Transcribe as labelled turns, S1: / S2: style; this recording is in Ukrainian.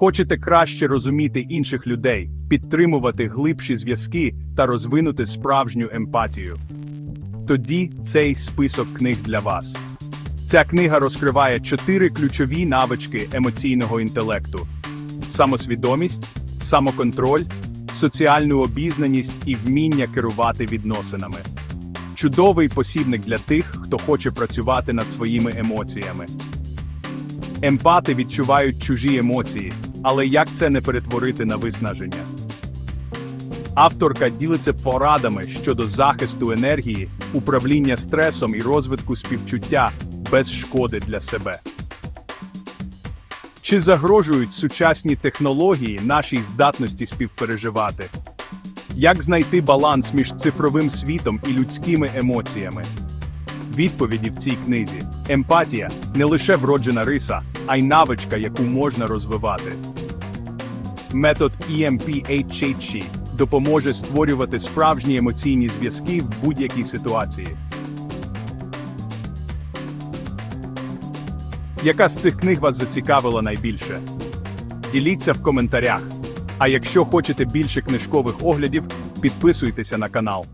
S1: Хочете краще розуміти інших людей, підтримувати глибші зв'язки та розвинути справжню емпатію. Тоді цей список книг для вас. Ця книга розкриває чотири ключові навички емоційного інтелекту: самосвідомість, самоконтроль, соціальну обізнаність і вміння керувати відносинами. Чудовий посібник для тих, хто хоче працювати над своїми емоціями. Емпати відчувають чужі емоції, але як це не перетворити на виснаження? Авторка ділиться порадами щодо захисту енергії, управління стресом і розвитку співчуття без шкоди для себе. Чи загрожують сучасні технології нашій здатності співпереживати? Як знайти баланс між цифровим світом і людськими емоціями? Відповіді в цій книзі. Емпатія не лише вроджена риса, а й навичка, яку можна розвивати. Метод EMPHHC допоможе створювати справжні емоційні зв'язки в будь-якій ситуації. Яка з цих книг вас зацікавила найбільше? Діліться в коментарях. А якщо хочете більше книжкових оглядів, підписуйтеся на канал.